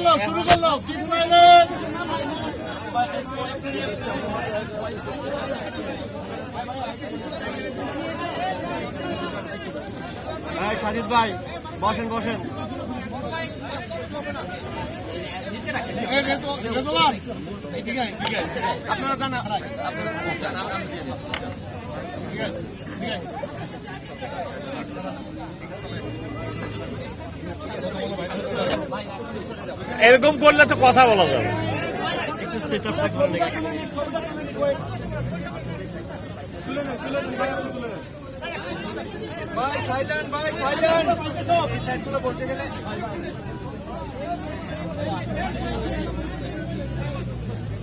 করল শুরু করল ভাই সাজিদ ভাই বসেন বসেন। আপনারা জানা আপনারা জান। ঠিক আছে ঠিক আছে। এরকম করলে তো কথা বলা যাবে। একটু সেট আপ ভাই সাইলেন্ট ভাই সাইলেন্ট এই সাইডগুলো বসে গেলে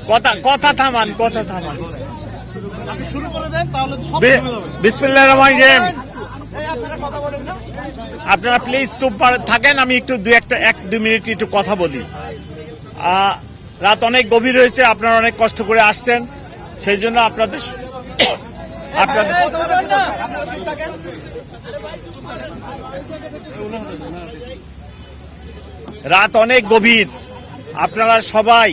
কথা কথা থামান কথা থামান। শুরু করে দেন তাহলে রহিম। আপনারা কথা বলেন। আপনারা প্লিজ চুপ থাকেন আমি একটু দু একটা এক দু মিনিট একটু কথা বলি। রাত অনেক গভীর হয়েছে আপনারা অনেক কষ্ট করে আসছেন। সেই জন্য আপনাদের আপনাদের রাত অনেক গভীর। আপনারা সবাই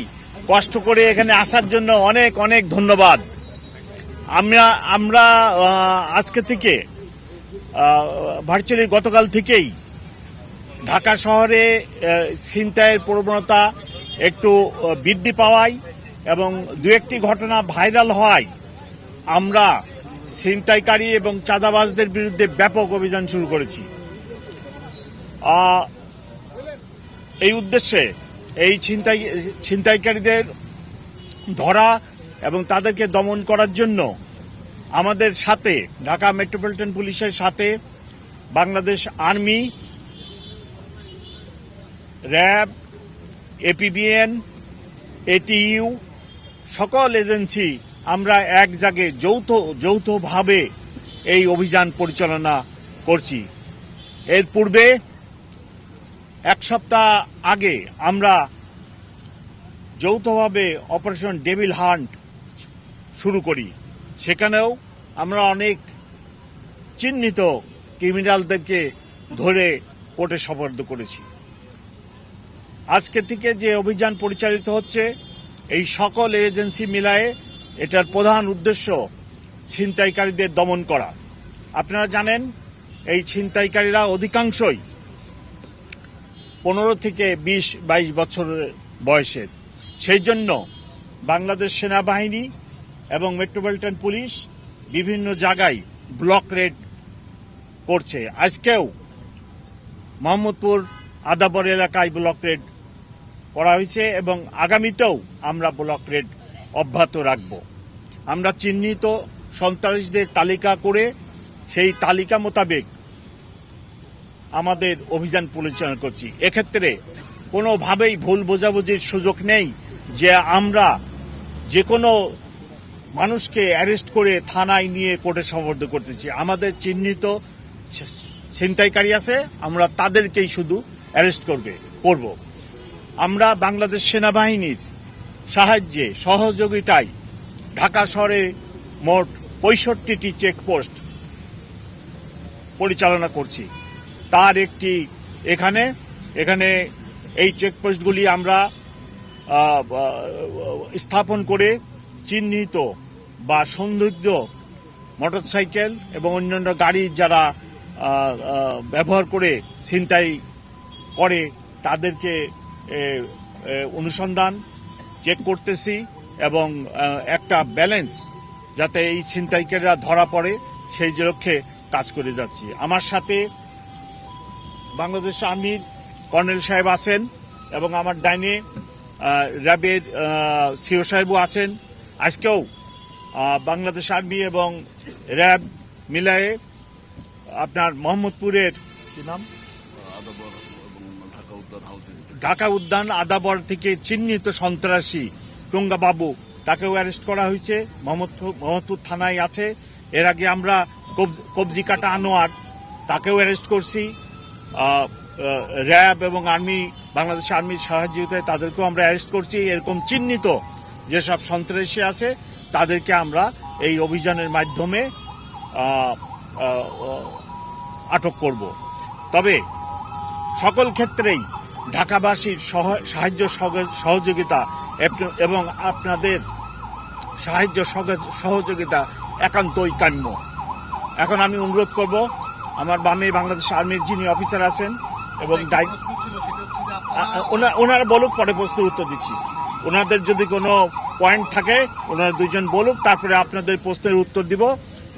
কষ্ট করে এখানে আসার জন্য অনেক অনেক ধন্যবাদ। আমরা আমরা আজকে থেকে ভার্চুয়ালি গতকাল থেকেই ঢাকা শহরে ছিনতাইয়ের প্রবণতা একটু বৃদ্ধি পাওয়ায় এবং দু একটি ঘটনা ভাইরাল হওয়ায় আমরা ছিনতাইকারী এবং চাঁদাবাজদের বিরুদ্ধে ব্যাপক অভিযান শুরু করেছি। এই উদ্দেশ্যে এই ছিনতাই, ছিনতাইকারীদের ধরা এবং তাদেরকে দমন করার জন্য আমাদের সাথে, ঢাকা মেট্রোপলিটন পুলিশের সাথে Bangladesh army, RAB, APBN, ATU, সকল এজেন্সি, আমরা এক জায়গায় যৌথ, যৌথভাবে এই অভিযান পরিচালনা করছি। এর পূর্বে এক সপ্তাহ আগে আমরা যৌথভাবে অপারেশন ডেভিল হান্ট শুরু করি। সেখানেও আমরা অনেক চিহ্নিত ক্রিমিনালদেরকে ধরে কোর্টে সফর্দ করেছি। আজকে থেকে যে অভিযান পরিচালিত হচ্ছে, এই সকল এজেন্সি মিলায়ে এটার প্রধান উদ্দেশ্য ছিনতাইকারীদের দমন করা। আপনারা জানেন, এই ছিনতাইকারীরা অধিকাংশই পনেরো থেকে বিশ, বাইশ বছরের বয়সের। সেই জন্য বাংলাদেশ সেনাবাহিনী এবং মেট্রোপলিটন পুলিশ বিভিন্ন জায়গায় ব্লক রেড করছে। আজকেও মোহাম্মদপুর আদাবর এলাকায় ব্লক রেড করা হয়েছে এবং আগামীতেও আমরা ব্লক রেড অব্যাহত রাখব। আমরা চিহ্নিত সন্ত্রাসীদের তালিকা করে সেই তালিকা মোতাবেক আমাদের অভিযান পরিচালনা করছি। এক্ষেত্রে কোনোভাবেই ভুল বোঝাবুঝির সুযোগ নেই যে আমরা যে কোনো মানুষকে অ্যারেস্ট করে থানায় নিয়ে কোর্টে সমর্থ করতেছি। আমাদের চিহ্নিত ছিনতাইকারী আছে, আমরা তাদেরকেই শুধু অ্যারেস্ট করবে, করব। আমরা বাংলাদেশ সেনাবাহিনীর সাহায্যে, সহযোগিতায় ঢাকা শহরে মোট পঁয়ষট্টিটি চেকপোস্ট পরিচালনা করছি। তার একটি এখানে এখানে এই চেকপোস্টগুলি আমরা স্থাপন করে চিহ্নিত বা সৌন্দর্য, মোটরসাইকেল এবং অন্যান্য গাড়ি যারা ব্যবহার করে ছিনতাই করে, তাদেরকে অনুসন্ধান চেক করতেছি এবং একটা ব্যালেন্স যাতে এই ছিনতাইকারীরা ধরা পড়ে, সেই লক্ষ্যে কাজ করে যাচ্ছি। আমার সাথে বাংলাদেশ আর্মির কর্নেল সাহেব আছেন এবং আমার ডাইনে র্যাবের সিও সাহেবও আছেন। আজকেও বাংলাদেশ আর্মি এবং র্যাব মিলায়ে আপনার মোহাম্মদপুরের কি নাম? ঢাকা উদ্যান আদাবর থেকে চিহ্নিত সন্ত্রাসী টঙ্গা বাবু তাকেও অ্যারেস্ট করা হয়েছে। মোহাম্মদপুর মোহাম্মদপুর থানায় আছে। এর আগে আমরা কবজ- কাটা আনোয়ার, তাকেও অ্যারেস্ট করছি। র্যাব এবং আর্মি, বাংলাদেশ আর্মির সহযোগিতায় তাদেরকেও আমরা অ্যারেস্ট করছি। এরকম চিহ্নিত যেসব সন্ত্রাসী আছে তাদেরকে আমরা এই অভিযানের মাধ্যমে আটক করব। তবে সকল ক্ষেত্রেই ঢাকাবাসীর সহ- সাহায্য সহ- সহযোগিতা এবং আপনাদের সাহায্য সহ- সহযোগিতা একান্তই কাম্য। এখন আমি অনুরোধ করব আমার বামে বাংলাদেশ আর্মির যিনি অফিসার আছেন এবং ডাই প্রশ্ন ছিল সেটা হচ্ছে যে আ- আপনারা আ- ওনা- ওনারা বলুক পরে প্রশ্নের উত্তর দিচ্ছি। ওনাদের যদি কোনো পয়েন্ট থাকে ওনারা দুজন বলুক তারপরে আপনাদের প্রশ্নের উত্তর দিব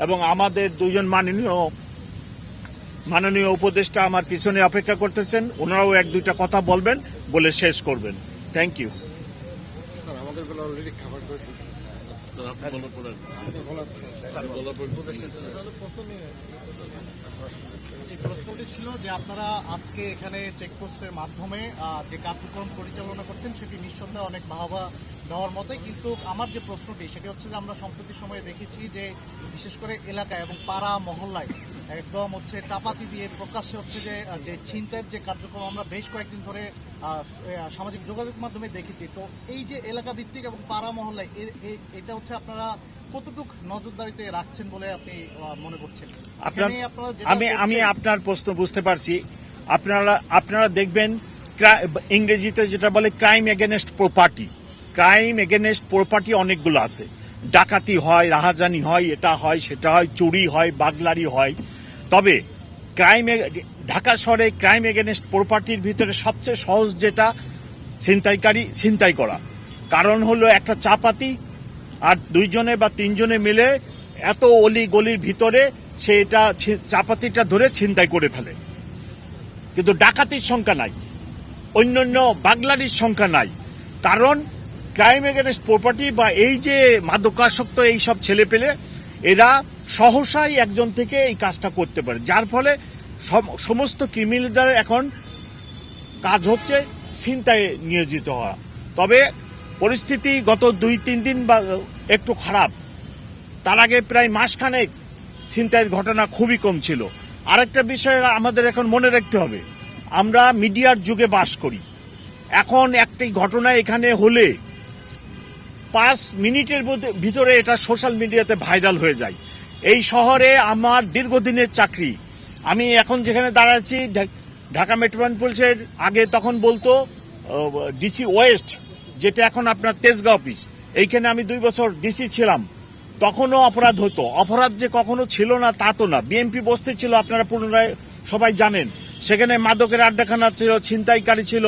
এবং আমাদের দুজন মাননীয় মাননীয় উপদেষ্টা আমার পিছনে অপেক্ষা করতেছেন ওনারাও এক দুইটা কথা বলবেন বলে শেষ করবেন। থ্যাংক ইউ স্যার প্রশ্নটি ছিল যে আপনারা আজকে এখানে চেকপোস্টের মাধ্যমে যে কার্যক্রম পরিচালনা করছেন সেটি নিঃসন্দেহে অনেক বাহবা দেওয়ার মতে কিন্তু আমার যে প্রশ্নটি, সেটি হচ্ছে যে আমরা সম্প্রতি সময়ে দেখেছি যে বিশেষ করে এলাকায় এবং পাড়া মহল্লায় একদম হচ্ছে চাপাতি দিয়ে প্রকাশ্যে হচ্ছে যে যে ছিনতাইয়ের যে কার্যক্রম আমরা বেশ কয়েকদিন ধরে সামাজিক যোগাযোগ মাধ্যমে দেখেছি। তো এই যে এলাকা ভিত্তিক এবং পাড়া মহল্লায় এটা হচ্ছে আপনারা কতটুক নজরদারিতে রাখছেন বলে আপনি মনে করছেন? আমি আমি আপনার প্রশ্ন বুঝতে পারছি। আপনারা আপনারা দেখবেন ইংরেজিতে যেটা বলে crime against property crime against property অনেকগুলো আছে। ডাকাতি হয় রাহাজানি হয় এটা হয় সেটা হয় চুরি হয় বাগলারি হয়। তবে ক্রাইম ঢাকা শহরে ক্রাইম এগেনস্ট প্রপার্টির ভিতরে সবচেয়ে সহজ যেটা, ছিনতাইকারী ছিনতাই করা। কারণ হলো একটা চাপাতি আর দুইজনে বা তিনজনে মিলে এত অলি গলির ভিতরে সে এটা চাপাতিটা ধরে ছিনতাই করে ফেলে। কিন্তু ডাকাতির সংখ্যা নাই, অন্যান্য বাগলারির সংখ্যা নাই। কারণ ক্রাইম এগেনস্ট প্রপার্টি বা এই যে মাদকাসক্ত এই সব ছেলে পেলে এরা সহসাই একজন থেকে এই কাজটা করতে পারে। যার ফলে সম- সমস্ত ক্রিমিনালদের এখন কাজ হচ্ছে ছিনতায় নিয়োজিত হওয়া। তবে পরিস্থিতি গত দুই, তিন দিন বা, একটু খারাপ। তার আগে প্রায় মাসখানেক ছিনতাইয়ের ঘটনা খুবই কম ছিল। আরেকটা বিষয় আমাদের এখন মনে রাখতে হবে। আমরা মিডিয়ার যুগে বাস করি। এখন একটি ঘটনা এখানে হলে পাঁচ মিনিটের ভিতরে এটা সোশ্যাল মিডিয়াতে ভাইরাল হয়ে যায়। এই শহরে আমার দীর্ঘদিনের চাকরি। আমি এখন যেখানে দাঁড়াচ্ছি ঢাকা মেট্রোপলিটন পুলিশের আগে তখন বলতো ডিসি ওয়েস্ট, যেটা এখন আপনার তেজগাঁও অফিস। এইখানে আমি দুই বছর ডিসি ছিলাম। তখনও অপরাধ হতো। অপরাধ যে কখনো ছিল না, তা তো না। বিএনপি বসতে ছিল, আপনারা পুনরায় সবাই জানেন। সেখানে মাদকের আড্ডাখানা ছিল, ছিনতাইকারী ছিল,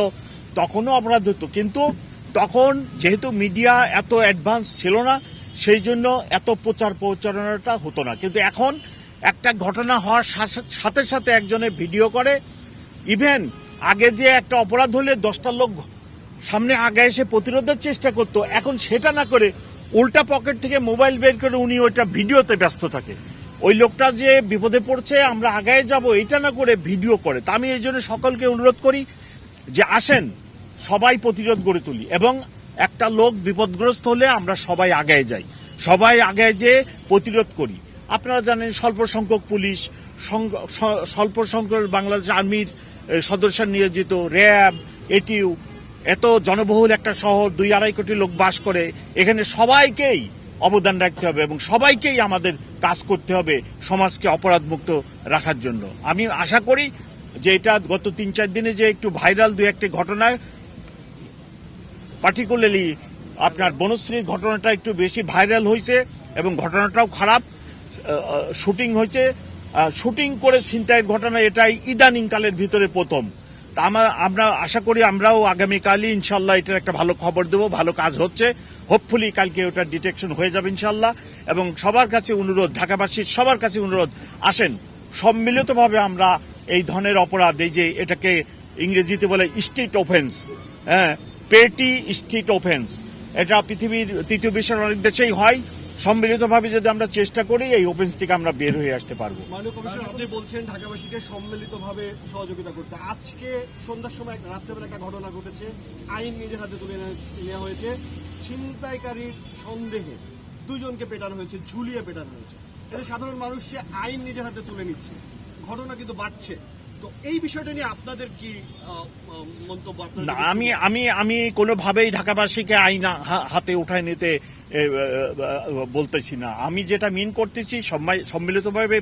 তখনও অপরাধ হতো। কিন্তু তখন যেহেতু মিডিয়া এত অ্যাডভান্স ছিল না, সেই জন্য এত প্রচার প্রচারণাটা হতো না। কিন্তু এখন একটা ঘটনা হওয়ার সাথে সাথে একজনে ভিডিও করে, ইভেন আগে যে একটা অপরাধ হলে দশটা লোক সামনে আগে এসে প্রতিরোধের চেষ্টা করতো, এখন সেটা না করে উল্টা পকেট থেকে মোবাইল বের করে উনি ওইটা ভিডিওতে ব্যস্ত থাকে। ওই লোকটা যে বিপদে পড়ছে, আমরা আগায় যাব, এটা না করে ভিডিও করে। তা আমি এই জন্য সকলকে অনুরোধ করি যে আসেন সবাই প্রতিরোধ গড়ে তুলি। এবং একটা লোক বিপদগ্রস্ত হলে আমরা সবাই আগায় যাই। সবাই আগায় যে প্রতিরোধ করি। আপনারা জানেন স্বল্প সংখ্যক পুলিশ স্বল্প সংখ্যক বাংলাদেশ আর্মির সদস্য নিয়োজিত, র্যাব, এটিউ, এত জনবহুল একটা শহর, দুই আড়াই কোটি লোক বাস করে, এখানে সবাইকেই অবদান রাখতে হবে এবং সবাইকেই আমাদের কাজ করতে হবে সমাজকে অপরাধমুক্ত রাখার জন্য। আমি আশা করি যে এটা গত তিন চার দিনে যে একটু ভাইরাল দু একটি ঘটনায় পার্টিকুলারলি আপনার বনশ্রীর ঘটনাটা একটু বেশি ভাইরাল হয়েছে এবং ঘটনাটাও খারাপ শুটিং হয়েছে। শুটিং করে ছিনতাইয়ের ঘটনা এটাই ইদানিং কালের ভিতরে প্রথম। তা আমরা আমরা আশা করি আমরাও আগামীকালই ইনশাল্লাহ এটার একটা ভালো খবর দেবো, ভালো কাজ হচ্ছে। হোপফুলি কালকে ওটার ডিটেকশন হয়ে যাবে ইনশাল্লাহ। এবং সবার কাছে অনুরোধ, ঢাকাবাসীর সবার কাছে অনুরোধ, আসেন। সম্মিলিতভাবে আমরা এই ধরনের অপরাধ, এই যে এটাকে ইংরেজিতে বলে স্ট্রিট অফেন্স হ্যাঁ পেটি স্ট্রিট অফেন্স এটা পৃথিবীর তৃতীয় বিশ্বের অনেক দেশেই হয়। সম্মিলিতভাবে যদি আমরা চেষ্টা করি, এই অফেন্স থেকে আমরা বের হয়ে আসতে পারব। আপনি বলছেন ঢাকাবাসীকে সম্মিলিতভাবে সহযোগিতা করতে। আজকে সন্ধ্যার সময় রাত্রেবেলা একটা ঘটনা ঘটেছে। আইন নিজের হাতে তুলে নেওয়া- হয়েছে। ছিনতাইকারীর সন্দেহে দুজনকে পেটানো হয়েছে, ঝুলিয়ে পেটানো হয়েছে। সাধারণ মানুষ সে আইন নিজের হাতে তুলে নিচ্ছে। ঘটনা কিন্তু বাড়ছে। এই বিষয়টা নিয়ে আপনাদের কি আহ, আহ, মন্তব্য? না আমি আমি আমি কোনোভাবেই ঢাকাবাসীকে আইন হাতে উঠায় নিতে বলতেছি না। আমি যেটা মিন করতেছি সম্মিলিতভাবে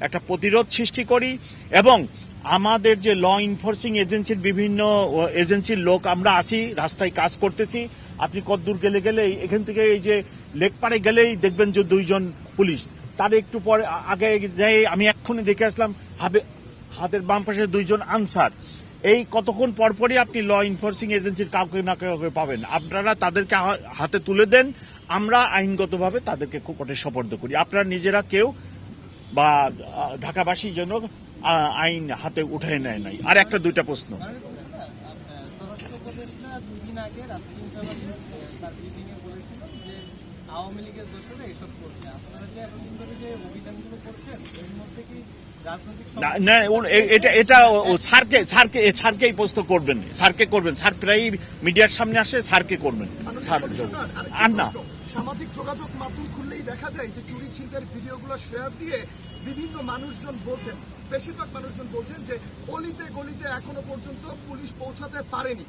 একটা প্রতিরোধ সৃষ্টি করি এবং আমাদের যে ল ইনফোর্সিং এজেন্সির বিভিন্ন এজেন্সির লোক আমরা আসি রাস্তায় কাজ করতেছি আপনি কতদূর গেলে গেলে এখান থেকে এই যে লেকপাড়ে গেলেই দেখবেন যে দুইজন পুলিশ। তার একটু পরে আগে যাই আমি এক্ষুনি দেখে আসলাম হাবে হাতের বাম পাশে দুইজন আনসার। এই কতক্ষণ পরপরই আপনি ল ইনফোর্সিং এজেন্সির কাউকে না কাউকে পাবেন? আপনারা তাদেরকে হাতে তুলে দেন, আমরা আইনগতভাবে তাদেরকে কোর্টে সপর্দ করি। আপনারা নিজেরা কেউ বা ঢাকাবাসী যেন আইন হাতে উঠে নেয় নাই। আর একটা দুইটা প্রশ্ন। আওয়ামী লীগের দোষরে এসব করছে। আপনারা যে এতদিন ধরে যে অভিযানগুলো করছেন, এর মধ্যে না, এটা এটা ও- ও স্যারকে স্যারকে এ স্যারকেই প্রশ্ন করবেন স্যারকে করবেন। স্যার প্রায় মিডিয়ার সামনে আসে স্যারকে করবেন স্যার আর না। সামাজিক যোগাযোগ মাধ্যম খুললেই দেখা যায় যে চুরি ছিনতাইয়ের ভিডিওগুলো শেয়ার দিয়ে বিভিন্ন মানুষজন বলছেন বেশিরভাগ মানুষজন বলছেন যে অলিতে গলিতে এখনও পর্যন্ত পুলিশ পৌঁছাতে পারেনি।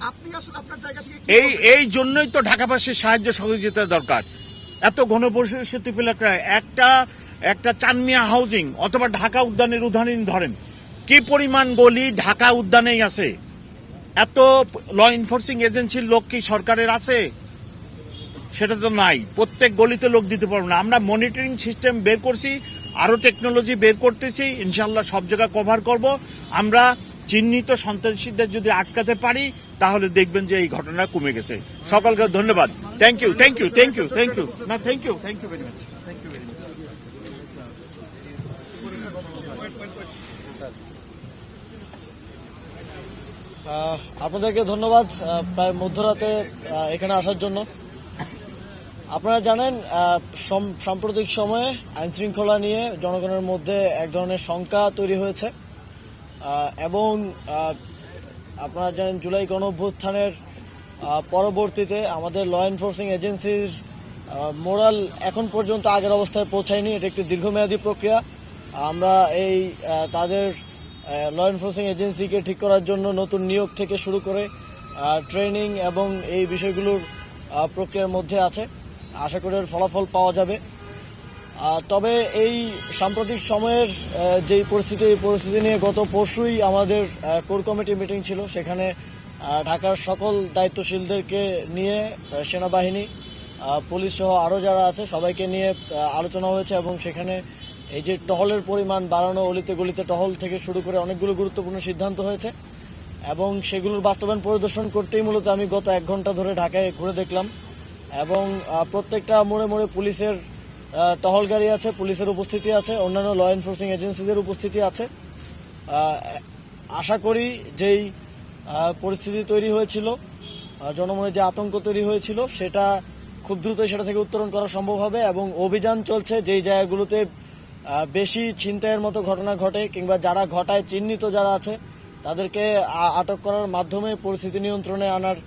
আপনি আসলে আপনার জায়গা থেকে এই এই জন্যই তো ঢাকাবাসীর সাহায্য সহযোগিতা দরকার। এত ঘনবসতি এলাকায় একটা একটা চানমিয়া হাউজিং অথবা ঢাকা উদ্যানের উদাহরণ ধরেন। কি পরিমাণ গলি ঢাকা উদ্যানেই আছে? এত ল এনফোর্সিং এজেন্সির লোক কি সরকারের আছে? সেটা তো নাই। প্রত্যেক গলিতে লোক দিতে পারব না। আমরা মনিটরিং সিস্টেম বের করছি, আরও টেকনোলজি বের করতেছি ইনশাল্লাহ সব জায়গা কভার করব। আমরা চিহ্নিত সন্ত্রাসীদের যদি আটকাতে পারি, তাহলে দেখবেন যে এই ঘটনা কমে গেছে। সকলকে ধন্যবাদ। Thank you thank you thank you thank you না thank you thank you very much thank you very much ah, আপনাদেরকে ধন্যবাদ প্রায় মধ্যরাতে এখানে আসার জন্য। আপনারা জানেন সম- সাম্প্রতিক সময়ে আইন শৃঙ্খলা নিয়ে জনগণের মধ্যে এক ধরনের শঙ্কা তৈরি হয়েছে। এবং আপনারা জানেন, জুলাই গণ পরবর্তীতে আমাদের ল এনফোর্সিং এজেন্সির মোরাল এখন পর্যন্ত আগের অবস্থায় পৌঁছায়নি। এটা একটি দীর্ঘমেয়াদী প্রক্রিয়া। আমরা এই তাদের ল এনফোর্সিং এজেন্সিকে ঠিক করার জন্য নতুন নিয়োগ থেকে শুরু করে ট্রেনিং এবং এই বিষয়গুলোর প্রক্রিয়ার মধ্যে আছে। আশা করি ফলাফল পাওয়া যাবে। তবে এই সাম্প্রতিক সময়ের যেই পরিস্থিতি, এই পরিস্থিতি নিয়ে গত পরশুই আমাদের কোর কমিটি মিটিং ছিল। সেখানে ঢাকার সকল দায়িত্বশীলদেরকে নিয়ে সেনাবাহিনী পুলিশ সহ আরও যারা আছে, সবাইকে নিয়ে আলোচনা হয়েছে এবং সেখানে এই যে টহলের পরিমাণ বাড়ানো, অলিতে গলিতে টহল থেকে শুরু করে অনেকগুলো গুরুত্বপূর্ণ সিদ্ধান্ত হয়েছে এবং সেগুলোর বাস্তবায়ন পরিদর্শন করতেই মূলত আমি গত এক ঘণ্টা ধরে ঢাকায় ঘুরে দেখলাম এবং প্রত্যেকটা মোড়ে মোড়ে পুলিশের টহল গাড়ি আছে, পুলিশের উপস্থিতি আছে, অন্যান্য ল এনফোর্সিং এজেন্সিদের উপস্থিতি আছে। আশা করি যেই পরিস্থিতি তৈরি হয়েছিল জনমনে যে আতঙ্ক তৈরি হয়েছিল, সেটা খুব দ্রুত সেটা থেকে উত্তরণ করা সম্ভব হবে এবং অভিযান চলছে যেই জায়গাগুলোতে বেশি ছিনতাইয়ের মতো ঘটনা ঘটে কিংবা যারা ঘটায়, চিহ্নিত যারা আছে, তাদেরকে আটক করার মাধ্যমে পরিস্থিতি নিয়ন্ত্রণে আনার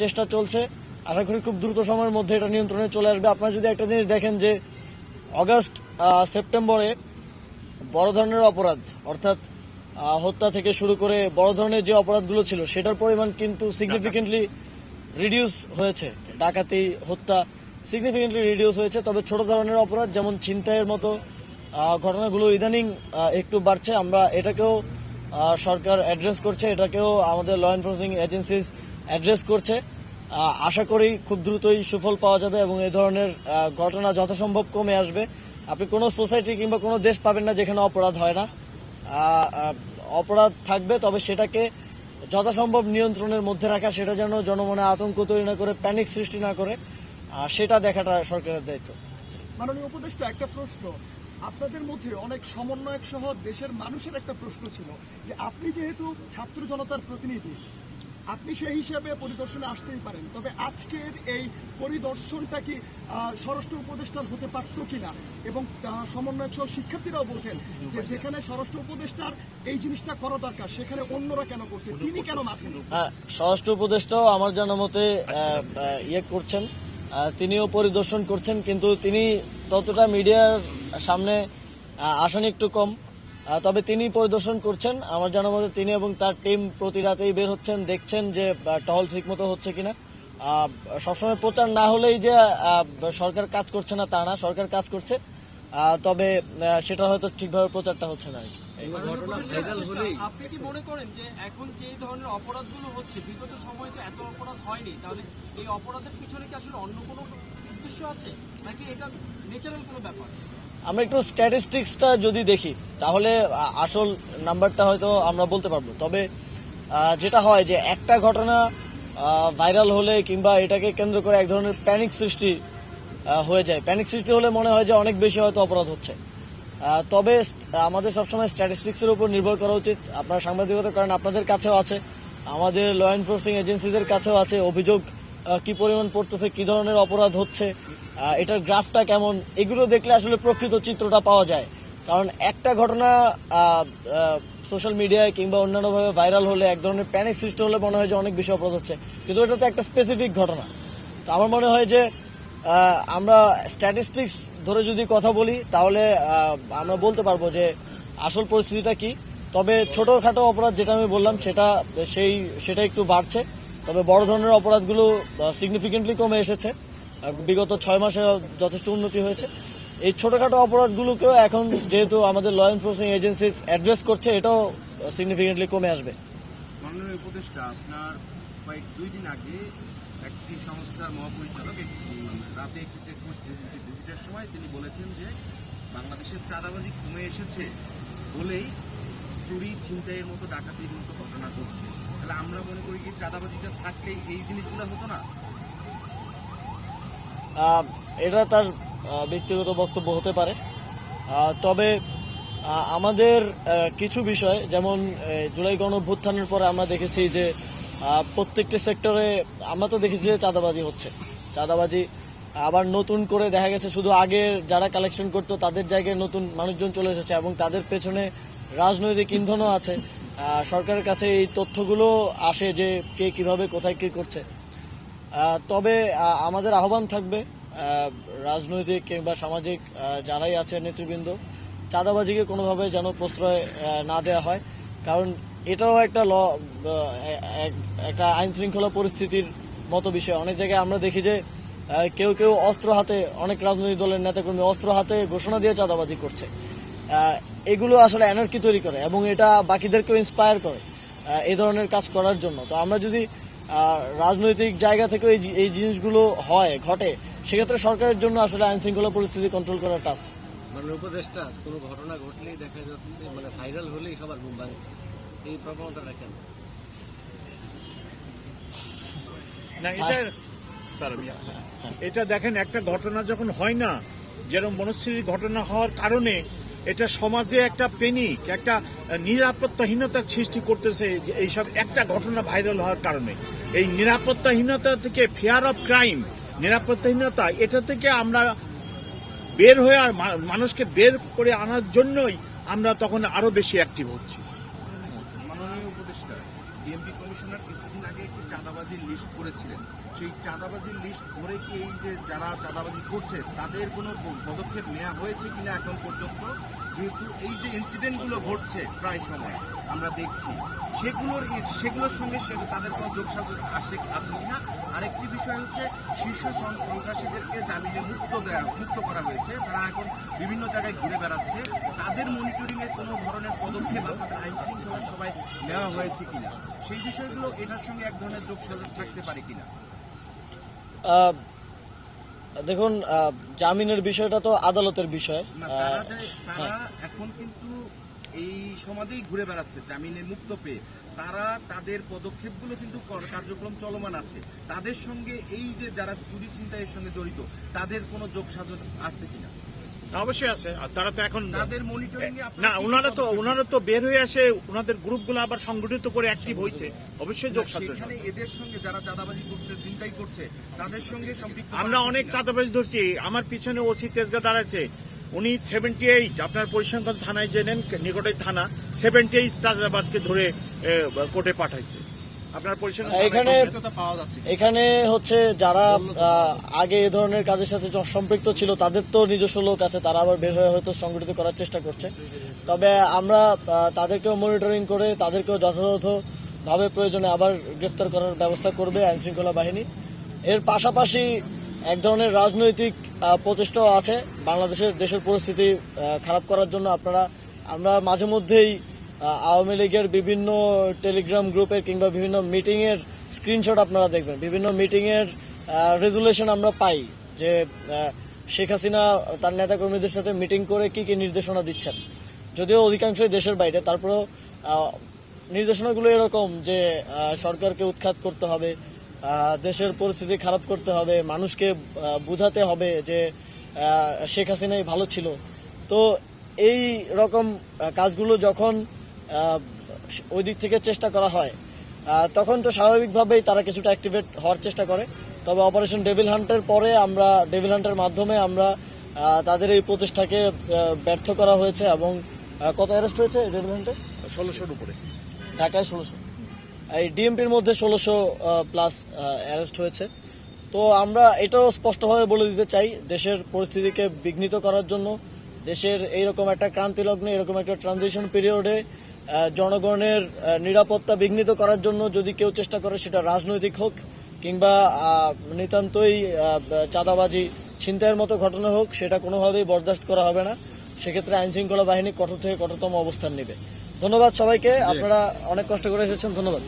চেষ্টা চলছে। আশা করি খুব দ্রুত সময়ের মধ্যে এটা নিয়ন্ত্রণে চলে আসবে। আপনারা যদি একটা জিনিস দেখেন যে, অগাস্ট সেপ্টেম্বরে বড় ধরনের অপরাধ, অর্থাৎ হত্যা থেকে শুরু করে বড় ধরনের যে অপরাধগুলো ছিল, সেটার পরিমাণ কিন্তু সিগনিফিকেন্টলি রিডিউস হয়েছে। ডাকাতি, হত্যা সিগনিফিকেন্টলি রিডিউস হয়েছে। তবে ছোট ধরনের অপরাধ, যেমন ছিনতাইয়ের মতো ঘটনাগুলো ইদানিং একটু বাড়ছে। আমরা এটাকেও সরকার অ্যাড্রেস করছে, এটাকেও আমাদের ল এনফোর্সিং এজেন্সিস অ্যাড্রেস করছে। আশা করি খুব দ্রুতই সুফল পাওয়া যাবে এবং এই ধরনের ঘটনা যথাসম্ভব কমে আসবে। আপনি কোনো সোসাইটি কিংবা কোনো দেশ পাবেন না যেখানে অপরাধ হয় না। অপরাধ থাকবে, তবে সেটাকে যথাসম্ভব নিয়ন্ত্রণের মধ্যে রাখা, সেটা যেন জনমনে আতঙ্ক তৈরি না করে প্যানিক সৃষ্টি না করে সেটা দেখাটা সরকারের দায়িত্ব। মাননীয় উপদেষ্টা, একটা প্রশ্ন। আপনাদের মধ্যে অনেক সমন্বয়ক সহ দেশের মানুষের একটা প্রশ্ন ছিল যে আপনি যেহেতু ছাত্র জনতার প্রতিনিধি, আপনি সেই হিসাবে পরিদর্শনে আসতেই পারেন। তবে আজকের এই পরিদর্শনটা কি স্বরাষ্ট্র উপদেষ্টার হতে পারত কিনা? এবং সমন্বয়ক সহ শিক্ষার্থীরাও বলছেন যে যেখানে স্বরাষ্ট্র উপদেষ্টার এই জিনিসটা করা দরকার, সেখানে অন্যরা কেন করছে? তিনি কেন মাঠে? স্বরাষ্ট্র উপদেষ্টাও আমার জানা মতে ইয়ে করছেন। তিনিও পরিদর্শন করছেন, কিন্তু তিনি ততটা মিডিয়ার সামনে আসেন একটু কম। তবে তিনি পরিদর্শন করছেন। আমার জানা মতে তিনি এবং তার টিম প্রতি রাতেই বের হচ্ছেন দেখছেন যে টহল ঠিক মতো হচ্ছে কিনা। সবসময় প্রচার না হলেই যে সরকার কাজ করছে না তা না সরকার কাজ করছে। তবে সেটা হয়তো ঠিকভাবে প্রচারটা হচ্ছে না আর কি। আপনি কি মনে করেন যে এখন যে ধরনের অপরাধগুলো হচ্ছে বিগত সময়ে তো এত অপরাধ হয়নি তাহলে এই অপরাধের পিছনে কি আসলে অন্য কোনো উদ্দেশ্য আছে? নাকি এটা আমরা একটু স্ট্যাটিস্টিক্সটা যদি দেখি, তাহলে আসল নাম্বারটা হয়তো আমরা বলতে পারব। তবে যেটা হয় যে, একটা ঘটনা ভাইরাল হলে কিংবা এটাকে কেন্দ্র করে এক ধরনের প্যানিক সৃষ্টি হয়ে যায়। প্যানিক সৃষ্টি হলে মনে হয় যে, অনেক বেশি হয়তো অপরাধ হচ্ছে। তবে আমাদের সবসময় স্ট্যাটিস্টিক্সের উপর নির্ভর করা উচিত। আপনারা সাংবাদিকতা করেন, আপনাদের কাছেও আছে। আমাদের ল এনফোর্সিং এজেন্সিদের কাছেও আছে অভিযোগ। কি পরিমাণ পড়তেছে, কি ধরনের অপরাধ হচ্ছে এটার গ্রাফটা কেমন, এগুলো দেখলে আসলে প্রকৃত চিত্রটা পাওয়া যায়। কারণ একটা ঘটনা সোশ্যাল মিডিয়ায় কিংবা অন্যান্যভাবে ভাইরাল হলে এক ধরনের প্যানিক সৃষ্টি হলে মনে হয় যে অনেক বেশি অপরাধ হচ্ছে। কিন্তু এটা তো একটা স্পেসিফিক ঘটনা। তো আমার মনে হয় যে আমরা স্ট্যাটিস্টিক্স ধরে যদি কথা বলি, তাহলে আমরা বলতে পারব যে আসল পরিস্থিতিটা কি। তবে ছোটখাটো অপরাধ যেটা আমি বললাম, সেটা, সেই, সেটা একটু বাড়ছে। তবে বড় ধরনের অপরাধগুলো সিগনিফিকেন্টলি কমে এসেছে। বিগত ছয় মাসে যথেষ্ট উন্নতি হয়েছে। এই ছোটখাটো অপরাধগুলোকেও এখন যেহেতু আমাদের ল এনফোর্সিং এজেন্সি অ্যাড্রেস করছে, এটাও সিগনিফিকেন্টলি কমে আসবে। উপদেষ্টা, আপনার কয়েক দুই দিন আগে একটি সংস্থার মহাপরিচালক রাতে একটি চেকপোস্ট ভিজিটের সময় তিনি বলেছেন যে বাংলাদেশের চাঁদাবাজি কমে এসেছে বলেই চুরি, ছিনতাইয়ের মতো ডাকাতির মতো ঘটনা ঘটছে। তাহলে আমরা মনে করি কি চাঁদাবাজিটা থাকলেই এই জিনিসগুলো হতো না? এটা তার ব্যক্তিগত বক্তব্য হতে পারে। তবে আমাদের কিছু বিষয়, যেমন জুলাই গণ অভ্যুত্থানের পরে আমরা দেখেছি যে প্রত্যেকটি সেক্টরে আমরা তো দেখেছি যে চাঁদাবাজি হচ্ছে। চাঁদাবাজি আবার নতুন করে দেখা গেছে, শুধু আগে যারা কালেকশন করতো, তাদের জায়গায় নতুন মানুষজন চলে এসেছে এবং তাদের পেছনে রাজনৈতিক ইন্ধনও আছে। সরকারের কাছে এই তথ্যগুলো আসে যে কে কীভাবে, কোথায় কি করছে। তবে আমাদের আহ্বান থাকবে রাজনৈতিক কিংবা সামাজিক যারাই আছে নেতৃবৃন্দ, চাঁদাবাজিকে কোনোভাবে যেন প্রশ্রয় না দেওয়া হয়। কারণ এটাও একটা ল একটা আইন শৃঙ্খলা পরিস্থিতির মতো বিষয়। অনেক জায়গায় আমরা দেখি যে কেউ কেউ অস্ত্র হাতে, অনেক রাজনৈতিক দলের নেতাকর্মী অস্ত্র হাতে ঘোষণা দিয়ে চাঁদাবাজি করছে। এগুলো আসলে এনার্কি তৈরি করে এবং এটা বাকিদেরকেও ইন্সপায়ার করে এই ধরনের কাজ করার জন্য। তো আমরা যদি রাজনৈতিক জায়গা থেকে এই এই জিনিসগুলো হয় ঘটে সেক্ষেত্রে সরকারের জন্য আসলে আইন শৃঙ্খলা পরিস্থিতি কন্ট্রোল করা টাফ মানে উপদেষ্টা কোনো ঘটনা ঘটলেই দেখা যাচ্ছে মানে ভাইরাল হলেই সবার ঘুম ভাঙছে। এই প্রবণতাটা কেন? না এটা স্যার এটা দেখেন একটা ঘটনা যখন হয় না যেরকম মনস্বীর ঘটনা হওয়ার কারণে এটা সমাজে একটা পেনিক একটা নিরাপত্তাহীনতার সৃষ্টি করতেছে এইসব একটা ঘটনা ভাইরাল হওয়ার কারণে। এই নিরাপত্তাহীনতা থেকে ফেয়ার অফ ক্রাইম নিরাপত্তাহীনতা, এটা থেকে আমরা বের হয়ে আর মানুষকে বের করে আনার জন্যই আমরা তখন আরও বেশি অ্যাক্টিভ হচ্ছি। উপদেষ্টা ডিএমপি কমিশনার কিছুদিন আগে একটি চাঁদাবাজির লিস্ট করেছিলেন। সেই চাঁদাবাজির লিস্ট ধরে কি এই যে যারা চাঁদাবাজি করছে, তাদের কোনো পদক্ষেপ নেওয়া হয়েছে কিনা এখন পর্যন্ত? যেহেতু এই যে ইনসিডেন্টগুলো ঘটছে প্রায় সময়, আমরা দেখছি। সেগুলোর সেগুলোর সঙ্গে তাদের কোনো যোগসাজশ আছে আছে কিনা? আরেকটি বিষয় হচ্ছে, শীর্ষ সন- সন্ত্রাসীদেরকে জামিনে মুক্ত দেওয়া মুক্ত করা হয়েছে। তারা এখন বিভিন্ন জায়গায় ঘুরে বেড়াচ্ছে। তাদের মনিটরিং এর কোনো ধরনের পদক্ষেপ আপনাদের আইন শৃঙ্খলার সবাই নেওয়া হয়েছে কিনা? সেই বিষয়গুলো এটার সঙ্গে এক ধরনের যোগসাজশ থাকতে পারে কিনা? দেখুন জামিনের বিষয়টা তো আদালতের বিষয়। তারা তারা এখন কিন্তু এই সমাজেই ঘুরে বেড়াচ্ছে জামিনে মুক্ত পেয়ে। তারা তাদের পদক্ষেপগুলো কিন্তু কার্যক্রম চলমান আছে। তাদের সঙ্গে এই যে যারা চুরি চিন্তায়ের সঙ্গে জড়িত তাদের কোনো যোগসাজশ আসছে কিনা? অবশ্যই আছে। আর তারা তো এখন তাদের মনিটরিং না ওনারা তো ওনারা তো বের হয়ে আসে ওনাদের গ্রুপগুলো আবার সংগঠিত করে অ্যাক্টিভ হয়েছে। অবশ্যই যোগ সাজশ এদের সঙ্গে যারা চাঁদাবাজি করছে চিন্তাই করছে তাদের সঙ্গে সম্পৃক্ত আমরা অনেক? চাঁদাবাজ ধরছি। আমার পিছনে ওসি তেজগা দাঁড়াচ্ছে উনি সেভেন্টি এইট আপনার পরিসংখ্যান থানায় জেনেন নিকটের থানা সেভেন্টি এইট চাঁদাবাদকে ধরে কোর্টে পাঠাইছে। এখানে এখানে হচ্ছে যারা আগে এ ধরনের কাজের সাথে সম্পৃক্ত ছিল তাদের তো নিজস্ব লোক আছে তারা আবার বের হয়ে হয়তো সংগঠিত করার চেষ্টা করছে। তবে আমরা তাদেরকেও মনিটরিং করে তাদেরকেও যথাযথ ভাবে প্রয়োজনে আবার গ্রেফতার করার ব্যবস্থা করবে আইন শৃঙ্খলা বাহিনী। এর পাশাপাশি এক ধরনের রাজনৈতিক প্রচেষ্টাও আছে। বাংলাদেশের দেশের পরিস্থিতি খারাপ করার জন্য আপনারা আমরা মাঝে মধ্যেই আওয়ামী লীগের বিভিন্ন টেলিগ্রাম গ্রুপের কিংবা বিভিন্ন মিটিং এর স্ক্রিনশট আপনারা দেখবেন। বিভিন্ন মিটিং এর রেজুলেশন আমরা পাই যে শেখ হাসিনা তার নেতাকর্মীদের সাথে মিটিং করে কি কি নির্দেশনা দিচ্ছেন। যদিও অধিকাংশই দেশের বাইরে, তারপরেও নির্দেশনাগুলো এরকম যে সরকারকে উৎখাত করতে হবে দেশের পরিস্থিতি খারাপ করতে হবে, মানুষকে বুঝাতে হবে যে শেখ হাসিনাই ভালো ছিল। তো এই রকম কাজগুলো যখন ওই দিক থেকে চেষ্টা করা হয়। তখন তো স্বাভাবিকভাবেই তারা কিছুটা অ্যাক্টিভেট হওয়ার চেষ্টা করে। তবে অপারেশন ডেভিল হান্টের পরে আমরা ডেভিল হান্টের মাধ্যমে আমরা তাদের এই প্রচেষ্টাকে ব্যর্থ করা হয়েছে এবং কত অ্যারেস্ট হয়েছে ডেভিল হান্টে ষোলোশোর উপরে। ঢাকায় ষোলোশো। এই ডিএমপির মধ্যে ষোলোশো প্লাস অ্যারেস্ট হয়েছে। তো আমরা এটাও স্পষ্টভাবে বলে দিতে চাই দেশের পরিস্থিতিকে বিঘ্নিত করার জন্য দেশের এইরকম একটা ক্রান্তি লগ্নে এরকম একটা ট্রানজিশন পিরিয়ডে জনগণের নিরাপত্তা বিঘ্নিত করার জন্য যদি কেউ চেষ্টা করে সেটা রাজনৈতিক হোক কিংবা নিতান্তই চাঁদাবাজি ছিনতাইয়ের মতো ঘটনা হোক সেটা কোনোভাবেই বরদাস্ত করা হবে না। সেক্ষেত্রে আইন শৃঙ্খলা বাহিনী কঠোর থেকে কঠোরতম অবস্থান নেবে। ধন্যবাদ সবাইকে আপনারা অনেক কষ্ট করে এসেছেন ধন্যবাদ।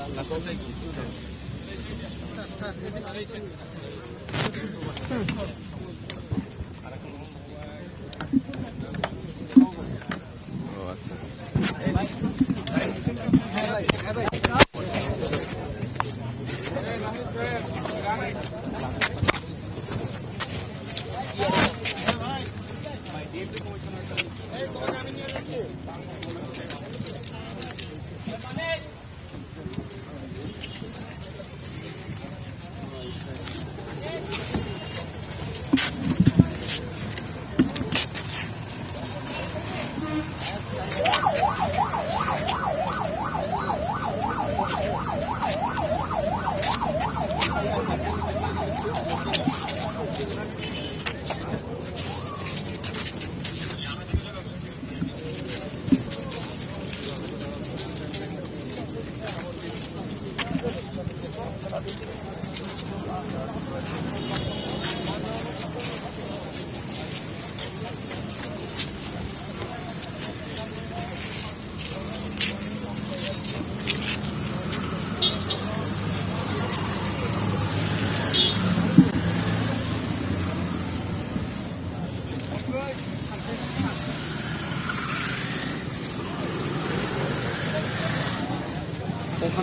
Hey,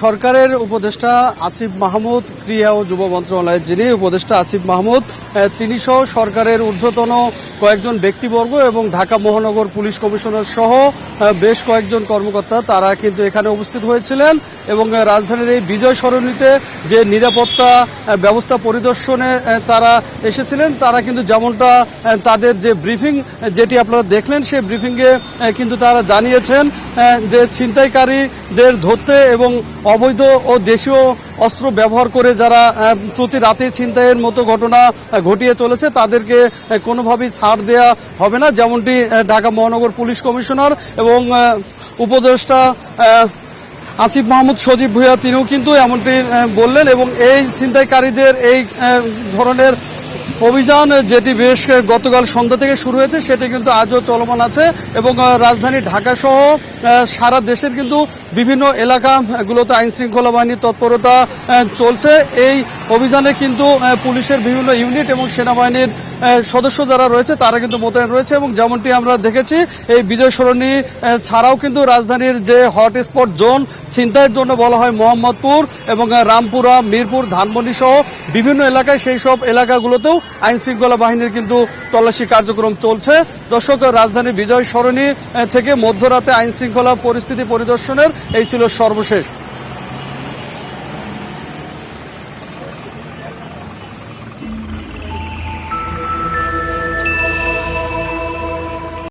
সরকারের উপদেষ্টা আসিফ মাহমুদ ক্রিয়া ও যুব মন্ত্রণালয়ের যিনি উপদেষ্টা আসিফ মাহমুদ তিনি সহ সরকারের ঊর্ধ্বতন কয়েকজন ব্যক্তিবর্গ এবং ঢাকা মহানগর পুলিশ কমিশনার সহ বেশ কয়েকজন কর্মকর্তা, তারা কিন্তু এখানে উপস্থিত হয়েছিলেন এবং রাজধানীর এই বিজয় সরণিতে যে নিরাপত্তা ব্যবস্থা পরিদর্শনে তারা এসেছিলেন, তারা কিন্তু যেমনটা তাদের যে ব্রিফিং যেটি আপনারা দেখলেন, সেই ব্রিফিংয়ে কিন্তু তারা জানিয়েছেন যে ছিনতাইকারীদের ধরতে এবং অবৈধ ও দেশীয় অস্ত্র ব্যবহার করে যারা প্রতি রাতে ছিনতাইয়ের মতো ঘটনা ঘটিয়ে চলেছে, তাদেরকে কোনোভাবেই ছাড় দেয়া হবে না, যেমনটি ঢাকা মহানগর পুলিশ কমিশনার এবং উপদেষ্টা আসিফ মাহমুদ সজীব ভুইয়া, তিনিও কিন্তু এমনটি বললেন এবং এই ছিনতাইকারীদের এই ধরনের অভিযান, যেটি বেশ গতকাল সন্ধ্যা থেকে শুরু হয়েছে, সেটি কিন্তু আজও চলমান আছে এবং রাজধানী ঢাকা সহ সারা দেশের কিন্তু বিভিন্ন এলাকাগুলোতে আইনশৃঙ্খলা বাহিনীর তৎপরতা চলছে। এই অভিযানে কিন্তু পুলিশের বিভিন্ন ইউনিট এবং সেনাবাহিনীর সদস্য যারা রয়েছে, তারা কিন্তু মোতায়েন রয়েছে এবং যেমনটি আমরা দেখেছি, এই বিজয় সরণি ছাড়াও কিন্তু রাজধানীর যে হটস্পট জোন, ছিনতাইয়ের জন্য বলা হয় মোহাম্মদপুর এবং রামপুরা, মিরপুর, ধানমন্ডি সহ বিভিন্ন এলাকায় সেই সব এলাকাগুলোতেও আইন শৃঙ্খলা বাহিনীর কিন্তু তল্লাশি কার্যক্রম চলছে। দর্শক রাজধানী বিজয় সরণি থেকে মধ্যরাতে আইন শৃঙ্খলা পরিস্থিতি পরিদর্শনের, এই ছিল সর্বশেষ।